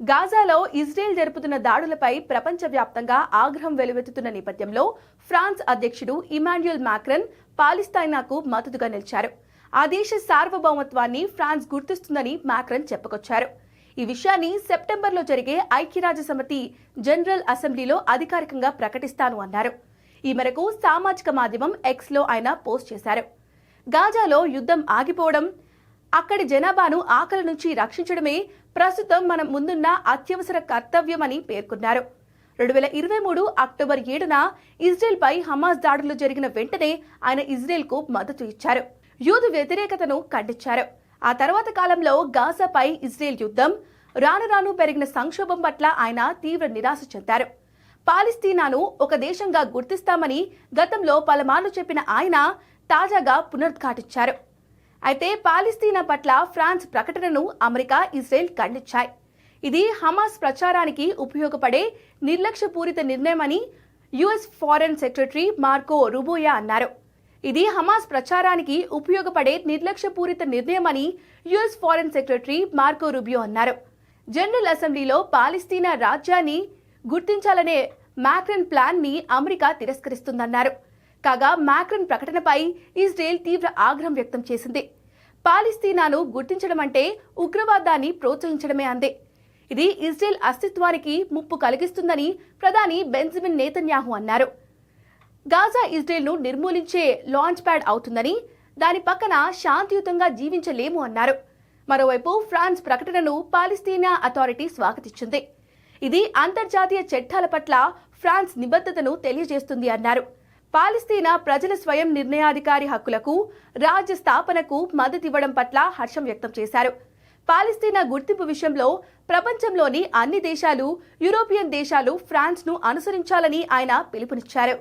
గాజాలో Israel జరుపుతున్న దాడులపై ప్రపంచవ్యాప్తంగా ఆగ్రహం వెలువెత్తుతున్న నేపథ్యంలో ఫ్రాన్స్ అధ్యక్షుడు ఇమాన్యుయల్ మాక్రన్ పాలిస్తైనాకు మద్దతుగా నిలిచారు. ఆ దేశ సార్వభౌమత్వాన్ని ఫ్రాన్స్ గుర్తిస్తుందని మాక్రన్ చెప్పుకొచ్చారు. ఈ విషయాన్ని సెప్టెంబర్లో జరిగే ఐక్యరాజ్య సమితి జనరల్ అసెంబ్లీలో అధికారికంగా ప్రకటిస్తాను అన్నారు. ఈ మేరకు సామాజిక మాధ్యమం ఎక్స్లో ఆయన పోస్ట్ చేశారు. గాజాలో యుద్ధం ఆగిపోవడం అక్కడి జనాభాను ఆకలి నుంచి రక్షించడమే ప్రస్తుతం మనం ముందున్న అత్యవసర కర్తవ్యమని పేర్కొన్నారు. రెండు వేల ఇరవై మూడు అక్టోబర్ ఏడున ఇజ్రాయెల్పై హమాస్ దాడులు జరిగిన వెంటనే ఆయన ఇజ్రాయెల్కు మద్దతు ఇచ్చారు. యూదు వ్యతిరేకతను ఖండించారు. ఆ తర్వాత కాలంలో గాజాపై ఇజ్రాయెల్ యుద్ధం రాను రాను పెరిగిన సంక్షోభం పట్ల ఆయన తీవ్ర నిరాశ చెందారు. పాలిస్తీనాను ఒక దేశంగా గుర్తిస్తామని గతంలో పలుమార్లు చెప్పిన ఆయన తాజాగా పునరుద్ఘాటించారు. అయితే పాలిస్తీనా పట్ల ఫ్రాన్స్ ప్రకటనను అమెరికా ఇజ్రాయెల్ ఖండించాయి. ఇది హమాస్ ప్రచారానికి ఉపయోగపడే నిర్లక్ష్యపూరిత నిర్ణయమని US foreign secretary Marco Rubio అన్నారు. ఇది హమాస్ ప్రచారానికి ఉపయోగపడే నిర్లక్ష్యపూరిత నిర్ణయమని US foreign secretary Marco Rubio అన్నారు. జనరల్ అసెంబ్లీలో పాలిస్తీనా రాజ్యాన్ని గుర్తించాలనే మాక్రన్ ప్లాన్ని అమెరికా తిరస్కరిస్తుందన్నారు. కాగా మాక్రన్ ప్రకటనపై ఇజ్రాయెల్ తీవ్ర ఆగ్రహం వ్యక్తం చేసింది. పాలిస్తీనాను గుర్తించడం అంటే ఉగ్రవాదాన్ని ప్రోత్సహించడమే అందే. ఇది ఇజ్రాయెల్ అస్తిత్వానికి ముప్పు కలిగిస్తుందని ప్రధాని బెంజమిన్ నేతన్యాహు అన్నారు. గాజా ఇజ్రాయెల్ను నిర్మూలించే లాంచ్ ప్యాడ్ అవుతుందని దాని పక్కన శాంతియుతంగా జీవించలేము అన్నారు. మరోవైపు ఫ్రాన్స్ ప్రకటనను పాలిస్తీనా అథారిటీ స్వాగతించింది. ఇది అంతర్జాతీయ చట్టాల పట్ల ఫ్రాన్స్ నిబద్ధతను తెలియజేస్తుంది అన్నారు. పాలిస్తీనా ప్రజల స్వయం నిర్ణయాధికారి హక్కులకు రాజ్య స్థాపనకు మద్దతివ్వడం పట్ల హర్షం వ్యక్తం చేశారు. పాలిస్తీనా గుర్తింపు విషయంలో ప్రపంచంలోని అన్ని దేశాలు యూరోపియన్ దేశాలు ఫ్రాన్స్ను అనుసరించాలని ఆయన పిలుపునిచ్చారు.